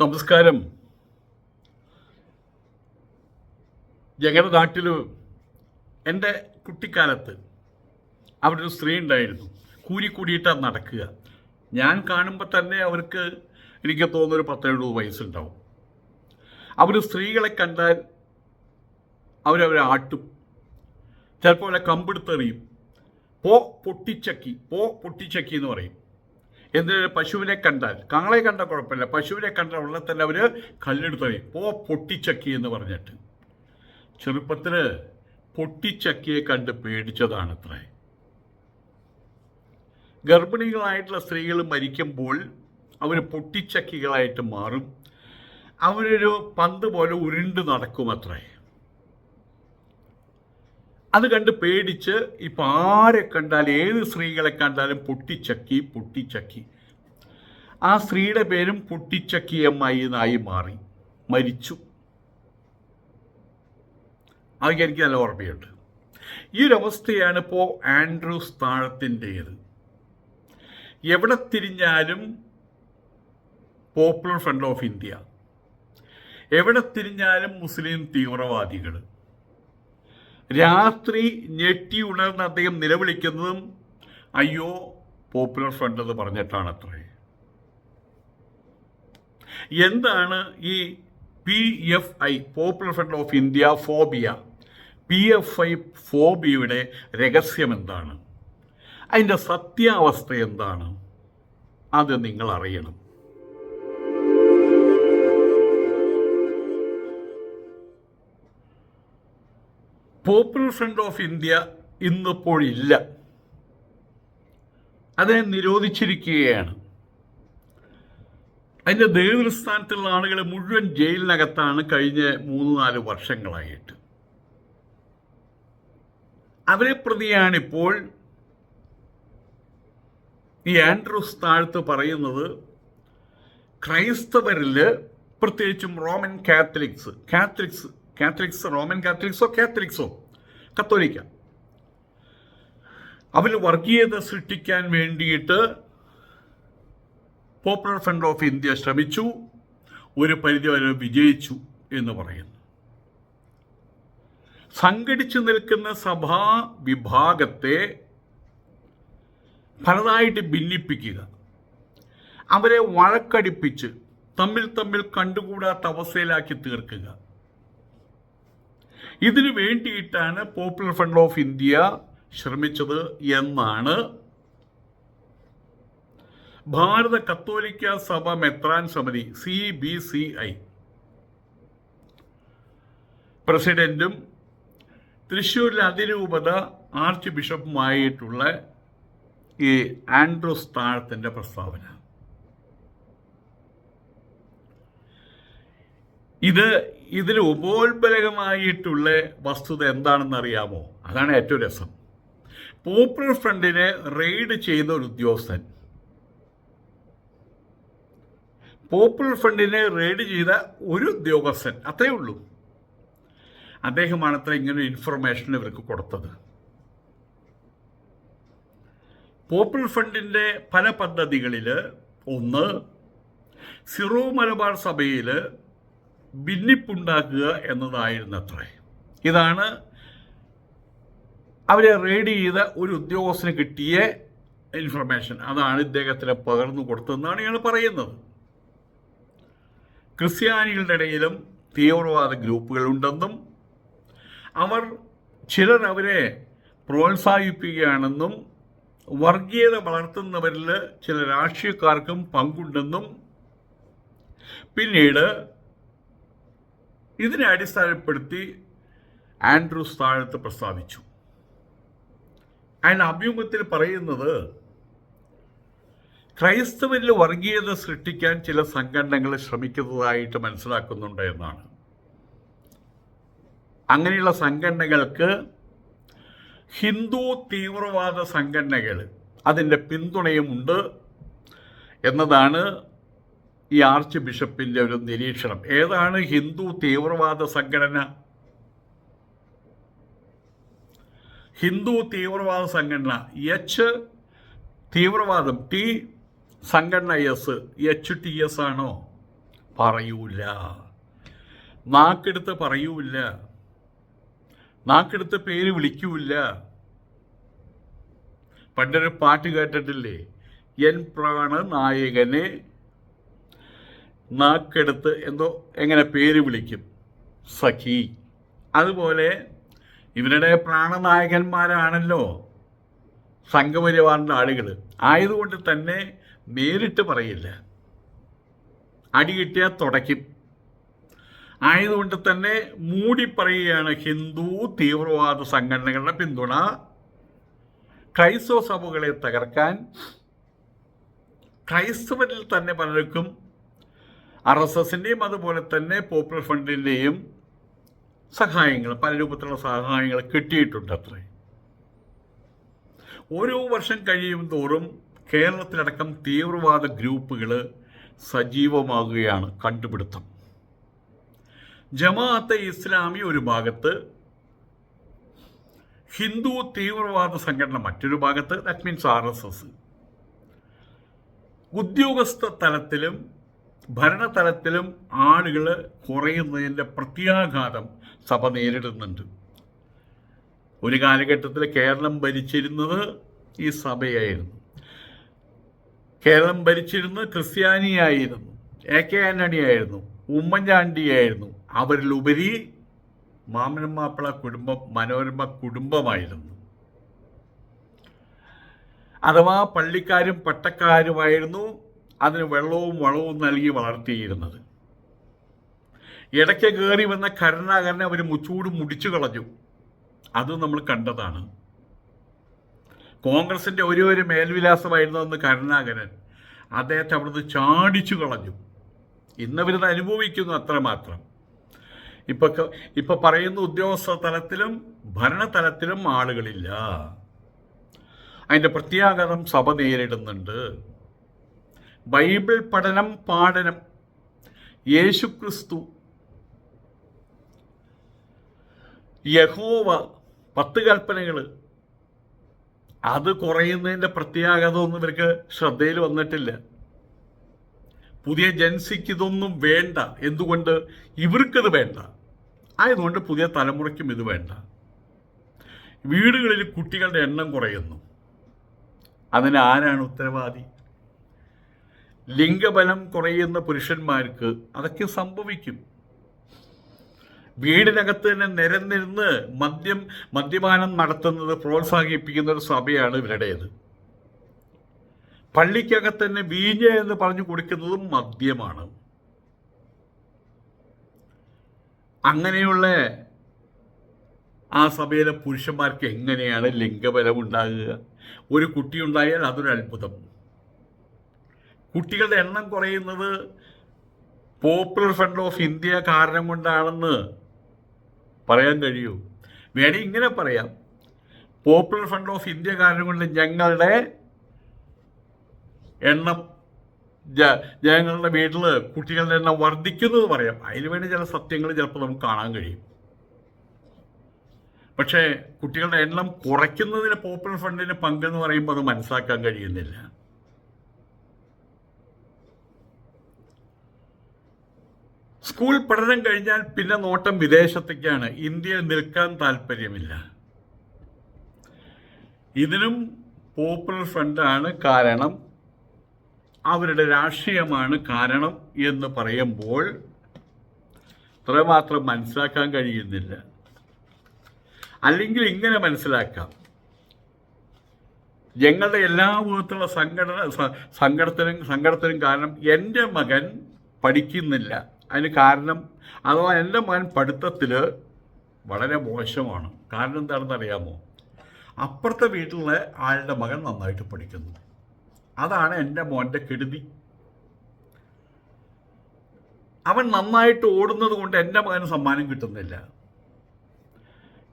നമസ്കാരം. ഞങ്ങളുടെ നാട്ടിൽ എന്റെ കുട്ടിക്കാലത്ത് അവിടെ ഒരു സ്ത്രീ ഉണ്ടായിരുന്നു. കൂലി കൂടിയിട്ടാണ് നടക്കുക. ഞാൻ കാണുമ്പോൾ തന്നെ അവർക്ക് എനിക്ക് തോന്നുന്നൊരു പത്തെഴുപത് വയസ്സുണ്ടാവും. അവർ സ്ത്രീകളെ കണ്ടാൽ അവരവരെ ആട്ടും. ചിലപ്പോൾ അവരെ കമ്പെടുത്തെറിയും. പോ പൊട്ടിച്ചക്കി പോ പൊട്ടിച്ചക്കി എന്ന് പറയും. എന്തിനൊരു പശുവിനെ കണ്ടാൽ. കാളയെ കണ്ട കുഴപ്പമില്ല. പശുവിനെ കണ്ട ഉള്ള തന്നെ അവർ കല്ലെടുത്തറിയും പോ പൊട്ടിച്ചക്കി എന്ന് പറഞ്ഞിട്ട്. ചെറുപ്പത്തിൽ പൊട്ടിച്ചക്കിയെ കണ്ട് പേടിച്ചതാണത്രേ. ഗർഭിണികളായിട്ടുള്ള സ്ത്രീകൾ മരിക്കുമ്പോൾ അവർ പൊട്ടിച്ചക്കികളായിട്ട് മാറും. അവരൊരു പന്ത് പോലെ ഉരുണ്ട് നടക്കുമത്രേ. അത് കണ്ട് പേടിച്ച് ഇപ്പം ആരെ കണ്ടാലും ഏത് സ്ത്രീകളെ കണ്ടാലും പൊട്ടിച്ചക്കി പൊട്ടിച്ചക്കി. ആ സ്ത്രീയുടെ പേരും പൊട്ടിച്ചക്കിയമ്മായി എന്നായി മാറി. മരിച്ചു. അതൊക്കെ എനിക്ക് നല്ല ഓർമ്മയുണ്ട്. ഈ ഒരവസ്ഥയാണ് ഇപ്പോൾ ആൻഡ്രൂസ് താഴത്തിന്റേത്. എവിടെ തിരിഞ്ഞാലും പോപ്പുലർ ഫ്രണ്ട് ഓഫ് ഇന്ത്യ. എവിടെ തിരിഞ്ഞാലും മുസ്ലിം തീവ്രവാദികൾ രാത്രി ഞെട്ടി ഉണർന്ന് അദ്ദേഹം നിലവിളിക്കുന്നതും അയ്യോ പോപ്പുലർ ഫ്രണ്ട് എന്ന് പറഞ്ഞിട്ടാണ് അത്രേ എന്താണ് ഈ P F I popular front of India phobia P F I ഫോബിയയുടെ രഹസ്യം എന്താണ് അതിന്റെ സത്യാവസ്ഥ എന്താണ്? അത് നിങ്ങൾ അറിയണം പോപ്പുലർ ഫ്രണ്ട് ഓഫ് ഇന്ത്യ ഇന്നിപ്പോൾ ഇല്ല അതിനെ നിരോധിച്ചിരിക്കുകയാണ്. അതിന്റെ നേതൃസ്ഥാനത്തുള്ള ആളുകളെ മുഴുവൻ ജയിലിനകത്താണ് കഴിഞ്ഞ മൂന്ന് നാല് വർഷങ്ങളായിട്ട്. അവരെ പ്രതിയാണിപ്പോൾ ഈ ആൻഡ്രൂസ് താഴ്ത്ത് പറയുന്നത് ക്രൈസ്തവരിൽ പ്രത്യേകിച്ചും Roman Catholics Catholics Catholics Roman കാത്തലിക്സോ കാത്തലിക്സോ കത്തോലിക്ക അവർ വർഗീയത സൃഷ്ടിക്കാൻ വേണ്ടിയിട്ട് പോപ്പുലർ ഫ്രണ്ട് ഓഫ് ഇന്ത്യ ശ്രമിച്ചു. ഒരു പരിധി പരിധിവരെ വിജയിച്ചു എന്ന് പറയുന്നു. സംഘടിച്ചു നിൽക്കുന്ന സഭാ വിഭാഗത്തെ പലതായിട്ട് ഭിന്നിപ്പിക്കുക. അവരെ വഴക്കടിപ്പിച്ച് തമ്മിൽ തമ്മിൽ കണ്ടുകൂടാത്ത അവസ്ഥയിലാക്കി തീർക്കുക. ഇതിനു വേണ്ടിയിട്ടാണ് പോപ്പുലർ ഫ്രണ്ട് ഓഫ് ഇന്ത്യ ശ്രമിച്ചത് എന്നാണ് ഭാരത കത്തോലിക്ക സഭ മെത്രാൻ സമിതി സി ബി സി ഐ പ്രസിഡന്റും തൃശ്ശൂരിലെ അതിരൂപത ആർച്ച് ബിഷപ്പുമായിട്ടുള്ള ഈ ആൻഡ്രൂസ് താഴത്തിന്റെ പ്രസ്താവന. ഇത് ഇതിൽ ഉപോത്ബലകമായിട്ടുള്ള വസ്തുത എന്താണെന്ന് അറിയാമോ അതാണ് ഏറ്റവും രസം. പോപ്പുലർ ഫ്രണ്ടിനെ റെയ്ഡ് ചെയ്യുന്ന ഒരു ഉദ്യോഗസ്ഥൻ. പോപ്പുലർ ഫ്രണ്ടിനെ റെയ്ഡ് ചെയ്ത ഒരു ഉദ്യോഗസ്ഥൻ. അത്രയേ ഉള്ളൂ. അദ്ദേഹമാണ് അത്ര ഇങ്ങനെ ഇൻഫർമേഷൻ ഇവർക്ക് കൊടുത്തത്. പോപ്പുലർ ഫണ്ടിന്റെ പല പദ്ധതികളിൽ ഒന്ന് സിറോ മലബാർ സഭയിൽ ഭിന്നിപ്പുണ്ടാക്കുക എന്നതായിരുന്നു അത്രേ ഇതാണ് അവരെ റെയ്ഡ് ചെയ്ത ഒരു ഉദ്യോഗസ്ഥന് കിട്ടിയ ഇൻഫർമേഷൻ അതാണ് ഇദ്ദേഹത്തിന് പകർന്നു കൊടുത്തതെന്നാണ് ഇയാൾ പറയുന്നത്. ക്രിസ്ത്യാനികളുടെ ഇടയിലും തീവ്രവാദ ഗ്രൂപ്പുകളുണ്ടെന്നും അവർ ചിലർ അവരെ പ്രോത്സാഹിപ്പിക്കുകയാണെന്നും വർഗീയത വളർത്തുന്നവരിൽ ചില രാഷ്ട്രീയക്കാർക്കും പങ്കുണ്ടെന്നും പിന്നീട് ഇതിനെ അടിസ്ഥാനപ്പെടുത്തി ആൻഡ്രൂസ് താഴത്ത് പ്രസ്താവിച്ചു. അയാൾ അഭിമുഖത്തിൽ പറയുന്നത് ക്രൈസ്തവരിൽ വർഗീയത സൃഷ്ടിക്കാൻ ചില സംഘടനകൾ ശ്രമിക്കുന്നതായിട്ട് മനസ്സിലാക്കുന്നുണ്ട് എന്നാണ്. അങ്ങനെയുള്ള സംഘടനകൾക്ക് ഹിന്ദു തീവ്രവാദ സംഘടനകൾ അതിന്റെ പിന്തുണയുമുണ്ട് എന്നതാണ് ഈ ആർച്ച് ബിഷപ്പിന്റെ ഒരു നിരീക്ഷണം. ഏതാണ് ഹിന്ദു തീവ്രവാദ സംഘടന? ഹിന്ദു തീവ്രവാദ സംഘടന എച്ച് തീവ്രവാദം ടി സംഘടന എസ് എച്ച് ടി എസ് ആണോ? പറയൂല. നാക്കെടുത്ത് പറയൂല. നാക്കെടുത്ത് പേര് വിളിക്കൂല. പണ്ടൊരു പാട്ട് കേട്ടിട്ടില്ലേ? എൻ പ്രാണ നായകനെ നാക്കെടുത്ത് എന്തോ എങ്ങനെ പേര് വിളിക്കും. സഖി. അതുപോലെ ഇവരുടെ പ്രാണനായകന്മാരാണല്ലോ സംഘപരിവാറിന്റെ ആളുകൾ. ആയതുകൊണ്ട് തന്നെ നേരിട്ട് പറയില്ല. അടി കിട്ടിയാൽ തുടയ്ക്കും. ആയതുകൊണ്ട് തന്നെ മൂടി പറയുകയാണ് ഹിന്ദു തീവ്രവാദ സംഘടനകളുടെ പിന്തുണ. ക്രൈസ്തവ സഭകളെ തകർക്കാൻ ക്രൈസ്തവരിൽ തന്നെ പലർക്കും ആർ എസ് എസിന്റെയും അതുപോലെ തന്നെ പോപ്പുലർ ഫ്രണ്ടിന്റെയും സഹായങ്ങൾ പല രൂപത്തിലുള്ള സഹായങ്ങൾ കിട്ടിയിട്ടുണ്ട് അത്രേ. ഓരോ വർഷം കഴിയും തോറും കേരളത്തിലടക്കം തീവ്രവാദ ഗ്രൂപ്പുകൾ സജീവമാകുകയാണ് കണ്ടുപിടുത്തം. ജമാഅത്തെ ഇസ്ലാമി ഒരു ഭാഗത്ത് ഹിന്ദു തീവ്രവാദ സംഘടന മറ്റൊരു ഭാഗത്ത് that means R S S ഉദ്യോഗസ്ഥ തലത്തിലും ഭരണതലത്തിലും ആളുകൾ കുറയുന്നതിന്റെ പ്രത്യാഘാതം സഭ നേരിടുന്നുണ്ട്. ഒരു കാലഘട്ടത്തിൽ കേരളം ഭരിച്ചിരുന്നത് ഈ സഭയായിരുന്നു. കേരളം ഭരിച്ചിരുന്നത് ക്രിസ്ത്യാനിയായിരുന്നു. എ കെ ആന്റണിയായിരുന്നു ഉമ്മൻചാണ്ടിയായിരുന്നു. അവരിലുപരി മാമനം മാപ്പിള കുടുംബം മനോരമ കുടുംബമായിരുന്നു. അഥവാ പള്ളിക്കാരും പട്ടക്കാരുമായിരുന്നു അതിന് വെള്ളവും വളവും നൽകി വളർത്തിയിരുന്നത്. ഇടയ്ക്ക് കയറി വന്ന കരുണാകരനെ അവർ മുച്ചൂട് മുടിച്ചു കളഞ്ഞു. അത് നമ്മൾ കണ്ടതാണ്. കോൺഗ്രസിന്റെ ഒരേ ഒരു മേൽവിലാസമായിരുന്നു അന്ന് കരുണാകരൻ അദ്ദേഹത്തെ അവിടുന്ന് ചാടിച്ചു കളഞ്ഞു. ഇന്നവരിത് അനുഭവിക്കുന്നു അത്രമാത്രം. ഇപ്പൊ ഇപ്പൊ പറയുന്ന ഉദ്യോഗസ്ഥ തലത്തിലും ഭരണതലത്തിലും ആളുകളില്ല. അതിന്റെ പ്രത്യാഘാതം സഭ നേരിടുന്നുണ്ട്. ബൈബിൾ പഠനം പാഠനം. യേശുക്രിസ്തു. യഹോവ പത്ത് കൽപ്പനകൾ അത് കുറയുന്നതിന്റെ പ്രത്യാഘാതമൊന്നും ഇവർക്ക് ശ്രദ്ധയിൽ വന്നിട്ടില്ല. പുതിയ ജൻസിക്ക് ഇതൊന്നും വേണ്ട. എന്തുകൊണ്ട്? ഇവർക്കത് വേണ്ട. ആയതുകൊണ്ട് പുതിയ തലമുറയ്ക്കും ഇത് വേണ്ട. വീടുകളിൽ കുട്ടികളുടെ എണ്ണം കുറയുന്നു. അതിന് ആരാണ് ഉത്തരവാദി? ലിംഗബലം കുറയുന്ന പുരുഷന്മാർക്ക് അതൊക്കെ സംഭവിക്കും. വീടിനകത്ത് തന്നെ നിരന്നിരുന്ന് മദ്യം മദ്യപാനം നടത്തുന്നത് പ്രോത്സാഹിപ്പിക്കുന്ന ഒരു സഭയാണ് ഇവരുടേത്. പള്ളിക്കകത്ത് തന്നെ വീഞ്ഞ എന്ന് പറഞ്ഞു കൊടുക്കുന്നതും മദ്യമാണ്. അങ്ങനെയുള്ള ആ സഭയിലെ പുരുഷന്മാർക്ക് എങ്ങനെയാണ് ലിംഗബലം ഉണ്ടാകുക? ഒരു കുട്ടി ഉണ്ടായാൽ അതൊരു അത്ഭുതം കുട്ടികളുടെ എണ്ണം കുറയുന്നത് പോപ്പുലർ ഫ്രണ്ട് ഓഫ് ഇന്ത്യ കാരണം കൊണ്ടാണെന്ന് പറയാൻ കഴിയൂ. വേണമെങ്കിൽ ഇങ്ങനെ പറയാം. പോപ്പുലർ ഫ്രണ്ട് ഓഫ് ഇന്ത്യ കാരണം കൊണ്ട് ഞങ്ങളുടെ എണ്ണം ജനങ്ങളുടെ വീട്ടിൽ കുട്ടികളുടെ എണ്ണം വർദ്ധിക്കുന്നു എന്ന് പറയാം. അതിന് വേണ്ടി ചില സത്യങ്ങൾ ചിലപ്പോൾ നമുക്ക് കാണാൻ കഴിയും. പക്ഷേ കുട്ടികളുടെ എണ്ണം കുറയ്ക്കുന്നതിന് പോപ്പുലർ ഫണ്ടിന് പങ്കെന്ന് പറയുമ്പോൾ അത് മനസ്സിലാക്കാൻ കഴിയുന്നില്ല. സ്കൂൾ പഠനം കഴിഞ്ഞാൽ പിന്നെ നോട്ടം വിദേശത്തേക്കാണ്. ഇന്ത്യയിൽ നിൽക്കാൻ താല്പര്യമില്ല. ഇതിനും പോപ്പുലർ ഫ്രണ്ടാണ് കാരണം അവരുടെ രാഷ്ട്രീയമാണ് കാരണം എന്ന് പറയുമ്പോൾ അത്രമാത്രം മനസ്സിലാക്കാൻ കഴിയുന്നില്ല. അല്ലെങ്കിൽ ഇങ്ങനെ മനസ്സിലാക്കാം. ഞങ്ങളുടെ എല്ലാ വിധത്തിലുള്ള സംഘടന സംഘടത്തിനും സങ്കടത്തിനും കാരണം എന്റെ മകൻ പഠിക്കുന്നില്ല. അതിന് കാരണം അഥവാ എന്റെ മകൻ പഠിത്തത്തിൽ വളരെ മോശമാണ്. കാരണം എന്താണെന്ന് അറിയാമോ? അപ്പുറത്തെ വീട്ടിലെ ആളുടെ മകൻ നന്നായിട്ട് പഠിക്കുന്നു. അതാണ് എന്റെ മോന്റെ കെടുതി. അവൻ നന്നായിട്ട് ഓടുന്നത് കൊണ്ട് എന്റെ മകന് സമ്മാനം കിട്ടുന്നില്ല.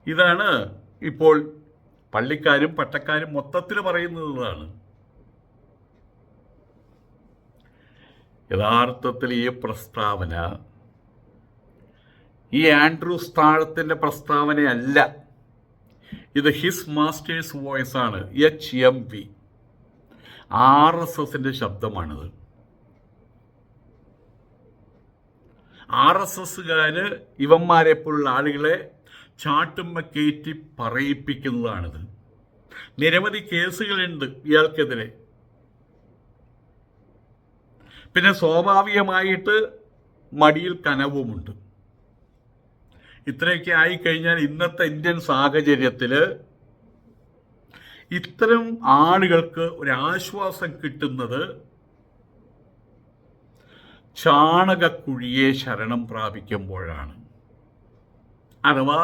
ഇതാണ് ഇപ്പോൾ പള്ളിക്കാരും പട്ടക്കാരും മൊത്തത്തിൽ പറയുന്നത് ഇതാണ് യഥാർത്ഥത്തിൽ ഈ പ്രസ്താവന ഈ ആൻഡ്രൂസ് താഴത്തിന്റെ പ്രസ്താവനയല്ല. ഇത് ഹിസ് മാസ്റ്റേഴ്സ് വോയിസ് ആണ് H M V R S എസിന്റെ ശബ്ദമാണിത്. ആർ എസ് എസ്സുകാര് ഇവന്മാരെ പോലുള്ള ആളുകളെ ചാട്ടുമ്മ കയറ്റി പറയിപ്പിക്കുന്നതാണിത്. നിരവധി കേസുകളുണ്ട് ഇയാൾക്കെതിരെ. പിന്നെ സ്വാഭാവികമായിട്ട് മടിയിൽ കനവുമുണ്ട്. ഇത്രയൊക്കെ ആയിക്കഴിഞ്ഞാൽ ഇന്നത്തെ ഇന്ത്യൻ സാഹചര്യത്തിൽ ഇത്തരം ആളുകൾക്ക് ഒരു ആശ്വാസം കിട്ടുന്നത് ചാണകക്കുഴിയെ ശരണം പ്രാപിക്കുമ്പോഴാണ്. അഥവാ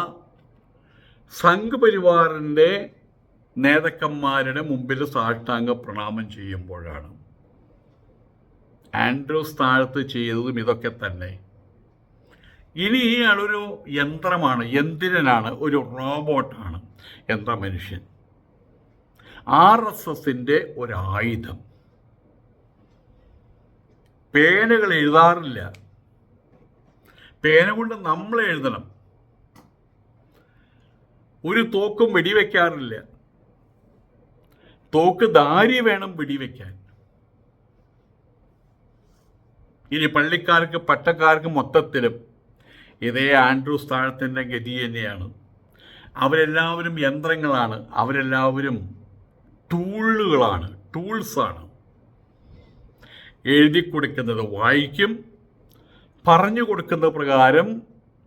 സംഘപരിവാറിന്റെ നേതാക്കന്മാരുടെ മുമ്പിൽ സാഷ്ടാംഗ പ്രണാമം ചെയ്യുമ്പോഴാണ്. ആൻഡ്രൂസ് താഴത്ത് ചെയ്തതും ഇതൊക്കെ തന്നെ. ഇനി ഇയാളൊരു യന്ത്രമാണ് യന്ത്രനാണ് ഒരു റോബോട്ടാണ് യന്ത്ര മനുഷ്യൻ. ആർ എസ് എസിന്റെ ഒരായുധം. പേനകൾ എഴുതാറില്ല. പേന കൊണ്ട് നമ്മൾ എഴുതണം. ഒരു തോക്കും വെടിവെക്കാറില്ല. തോക്ക് ദാരി വേണം വെടിവെക്കാൻ. ഇനി പള്ളിക്കാർക്ക് പട്ടക്കാർക്ക് മൊത്തത്തിലും ഇതേ ആൻഡ്രൂ സ്ഥാനത്തിന്റെ ഗതി തന്നെയാണ്. അവരെല്ലാവരും യന്ത്രങ്ങളാണ്. അവരെല്ലാവരും ടൂളുകളാണ് ടൂൾസാണ്. എഴുതി കൊടുക്കുന്നത് വായിക്കും പറഞ്ഞു കൊടുക്കുന്ന പ്രകാരം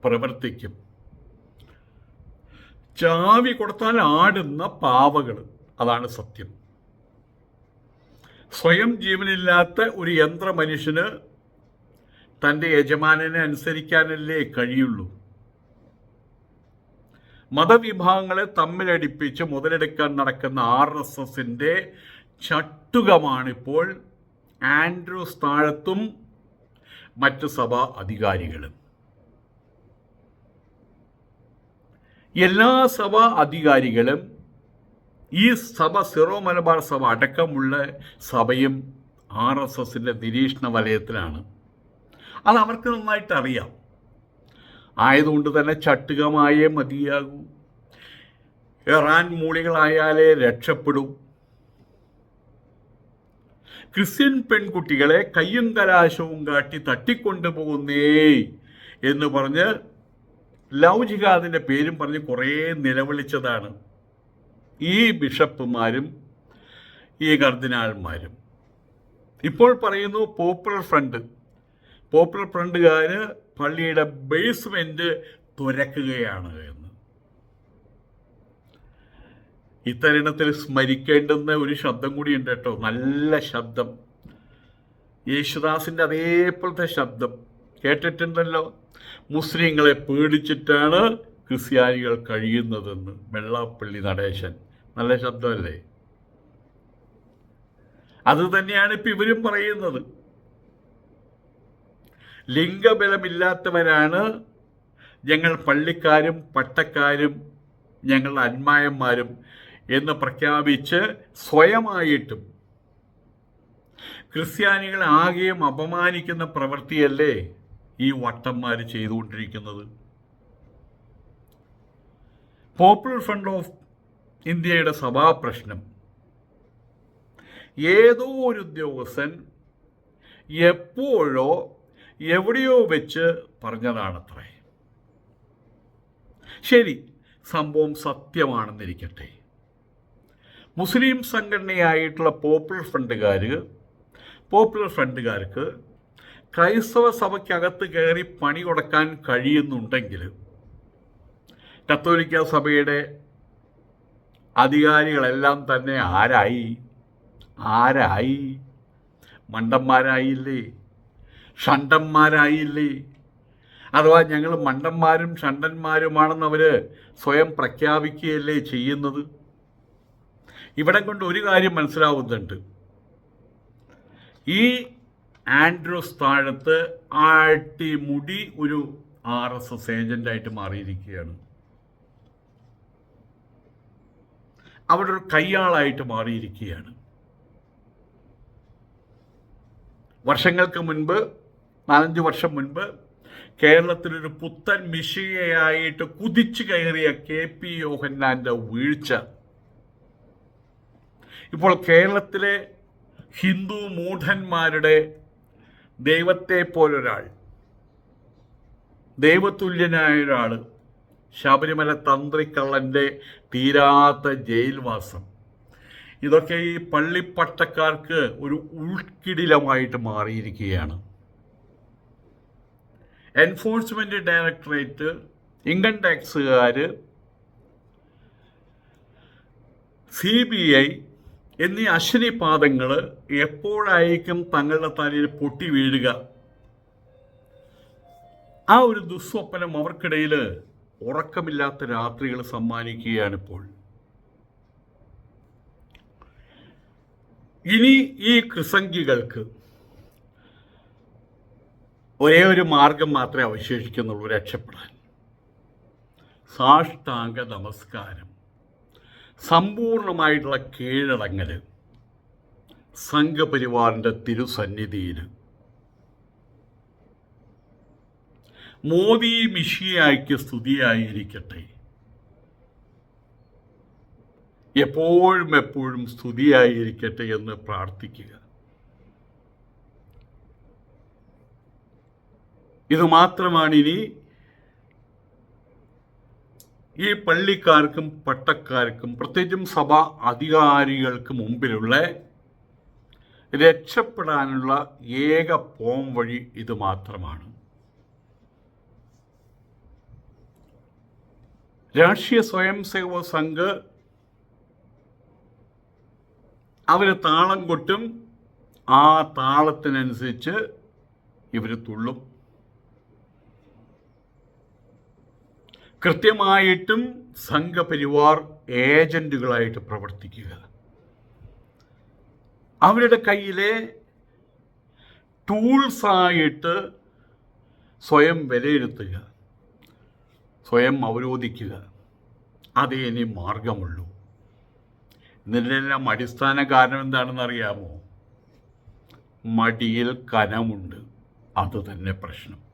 പ്രവർത്തിക്കും. ചാവി കൊടുത്താൽ ആടുന്ന പാവകൾ അതാണ് സത്യം. സ്വയം ജീവനില്ലാത്ത ഒരു യന്ത്ര മനുഷ്യന് തന്റെ യജമാനനെ അനുസരിക്കാനല്ലേ കഴിയുള്ളൂ. മതവിഭാഗങ്ങളെ തമ്മിലടിപ്പിച്ച് മുതലെടുക്കാൻ നടക്കുന്ന ആർ എസ് എസിന്റെ ചട്ടുകമാണിപ്പോൾ ആൻഡ്രൂസ് താഴത്തും മറ്റ് സഭാ അധികാരികളും. എല്ലാ സഭാ അധികാരികളും ഈ സഭ സിറോ മലബാർ സഭ അടക്കമുള്ള സഭയും ആർ എസ് എസിന്റെ നിരീക്ഷണ വലയത്തിലാണ്. അത് അവർക്ക് നന്നായിട്ട് അറിയാം. ആയതുകൊണ്ട് തന്നെ ചട്ടുകമായേ മതിയാകൂ. ഇറാൻ മൂളികളായാലേ രക്ഷപ്പെടും. ക്രിസ്ത്യൻ പെൺകുട്ടികളെ കയ്യും കലാശവും കാട്ടി തട്ടിക്കൊണ്ടുപോകുന്നേ എന്ന് പറഞ്ഞ് ലവ് പേരും പറഞ്ഞ് കുറേ നിലവിളിച്ചതാണ്. ഈ ബിഷപ്പുമാരും ഈ കർദിനാൾമാരും. ഇപ്പോൾ പറയുന്നു പോപ്പുലർ ഫ്രണ്ട്. പോപ്പുലർ ഫ്രണ്ടുകാർ പള്ളിയുടെ ബേസ്മെന്റ് തുരക്കുകയാണ് എന്ന്. ഇത്തരുണത്തിൽ സ്മരിക്കേണ്ടുന്ന ഒരു ശബ്ദം കൂടിയുണ്ട് കേട്ടോ. നല്ല ശബ്ദം. യേശുദാസിന്റെ അതേപോലത്തെ ശബ്ദം കേട്ടിട്ടുണ്ടല്ലോ. മുസ്ലിങ്ങളെ പേടിച്ചിട്ടാണ് ക്രിസ്ത്യാനികൾ കഴിയുന്നതെന്ന്. വെള്ളാപ്പള്ളി നടേശൻ. നല്ല ശബ്ദമല്ലേ? അത് തന്നെയാണ് ഇപ്പം ഇവരും പറയുന്നത്. ലിംഗബലമില്ലാത്തവരാണ്. ഞങ്ങൾ പള്ളിക്കാരും പട്ടക്കാരും ഞങ്ങൾ അന്മായന്മാരും എന്ന് പ്രഖ്യാപിച്ച് സ്വയമായിട്ടും ക്രിസ്ത്യാനികളെ ആകെയും അപമാനിക്കുന്ന പ്രവൃത്തിയല്ലേ ഈ വട്ടന്മാർ ചെയ്തുകൊണ്ടിരിക്കുന്നത്? പോപ്പുലർ ഫ്രണ്ട് ഓഫ് ഇന്ത്യയുടെ സഭാപ്രശ്നം ഏതോ ഒരു ഉദ്യോഗസ്ഥൻ എപ്പോഴോ എവിടെയോ വെച്ച് പറഞ്ഞതാണത്രേ. ശരി സംഭവം സത്യമാണെന്നിരിക്കട്ടെ. മുസ്ലിം സംഘടനയായിട്ടുള്ള പോപ്പുലർ ഫ്രണ്ടുകാർ പോപ്പുലർ ഫ്രണ്ടുകാർക്ക് ക്രൈസ്തവ സഭയ്ക്കകത്ത് കയറി പണി കൊടുക്കാൻ കഴിയുന്നുണ്ടെങ്കിൽ കത്തോലിക്ക സഭയുടെ അധികാരികളെല്ലാം തന്നെ ആരായി? ആരായി? മണ്ടന്മാരായില്ലേ? ഷണ്ടന്മാരായില്ലേ? അഥവാ ഞങ്ങൾ മണ്ടന്മാരും ഷണ്ടന്മാരുമാണെന്ന് അവർ സ്വയം പ്രഖ്യാപിക്കുകയല്ലേ ചെയ്യുന്നത്? ഇവിടെ കൊണ്ട് ഒരു കാര്യം മനസ്സിലാവുന്നുണ്ട്. ഈ ആൻഡ്രോസ് താഴത്ത് ആട്ടിമുടി ഒരു ആർ എസ് എസ് ഏജന്റായിട്ട് മാറിയിരിക്കുകയാണ്. അവിടെ ഒരു കയ്യാളായിട്ട് മാറിയിരിക്കുകയാണ്. വർഷങ്ങൾക്ക് മുൻപ് നാലഞ്ച് വർഷം മുൻപ് കേരളത്തിലൊരു പുത്തൻ മിഷികയായിട്ട് കുതിച്ചു കയറിയ കെ പി യോഹന്നാന്റെ വീഴ്ച. ഇപ്പോൾ കേരളത്തിലെ ഹിന്ദു മൂഢന്മാരുടെ ദൈവത്തെ പോലൊരാൾ ദൈവതുല്യനായ ഒരാൾ ശബരിമല തന്ത്രിക്കള്ളന്റെ തീരാത്ത ജയിൽവാസം. ഇതൊക്കെ ഈ പള്ളിപ്പട്ടക്കാർക്ക് ഒരു ഉൾക്കിടിലമായിട്ട് മാറിയിരിക്കുകയാണ്. എൻഫോഴ്സ്മെന്റ് ഡയറക്ടറേറ്റ് ഇൻകം ടാക്സുകാർ സി ബി ഐ എന്നീ അശ്വനിപാദങ്ങൾ എപ്പോഴായിരിക്കും തങ്ങളുടെ തലയിൽ പൊട്ടി വീഴുക? ആ ഒരു ദുസ്വപ്നം അവർക്കിടയിൽ ഉറക്കമില്ലാത്ത രാത്രികൾ സമ്മാനിക്കുകയാണിപ്പോൾ ഇനി ഈ കൃസംഗികൾക്ക് ഒരേ ഒരു മാർഗം മാത്രമേ അവശേഷിക്കുന്നുള്ളൂ രക്ഷപ്പെടാൻ. സാഷ്ടാംഗ നമസ്കാരം. സമ്പൂർണമായിട്ടുള്ള കീഴടങ്ങൽ സംഘപരിവാറിന്റെ തിരുസന്നിധിയിൽ മോദി മിഷിയായിക്ക് സ്തുതിയായിരിക്കട്ടെ. എപ്പോഴും എപ്പോഴും സ്തുതിയായിരിക്കട്ടെ എന്ന് പ്രാർത്ഥിക്കുക. ഇത് മാത്രമാണ് ഇനി ഈ പള്ളിക്കാർക്കും പട്ടക്കാർക്കും പ്രത്യേകിച്ചും സഭാ അധികാരികൾക്ക് മുമ്പിലുള്ള രക്ഷപ്പെടാനുള്ള ഏക പോം വഴി ഇത് മാത്രമാണ്. രാഷ്ട്രീയ സ്വയം സേവക സംഘ് അവർ താളം കൊട്ടും ആ താളത്തിനനുസരിച്ച് ഇവർ തുള്ളും. കൃത്യമായിട്ടും സംഘപരിവാർ ഏജന്റുകളായിട്ട് പ്രവർത്തിക്കുക. അവരുടെ കയ്യിലെ ടൂൾസായിട്ട് സ്വയം വിലയിരുത്തുക. സ്വയം അവരോധിക്കുക. അതേ ഇനി മാർഗമുള്ളൂ. ഇതിന്റെല്ലാം അടിസ്ഥാന കാരണം എന്താണെന്ന് അറിയാമോ മടിയിൽ കനമുണ്ട്. അത് തന്നെ പ്രശ്നം.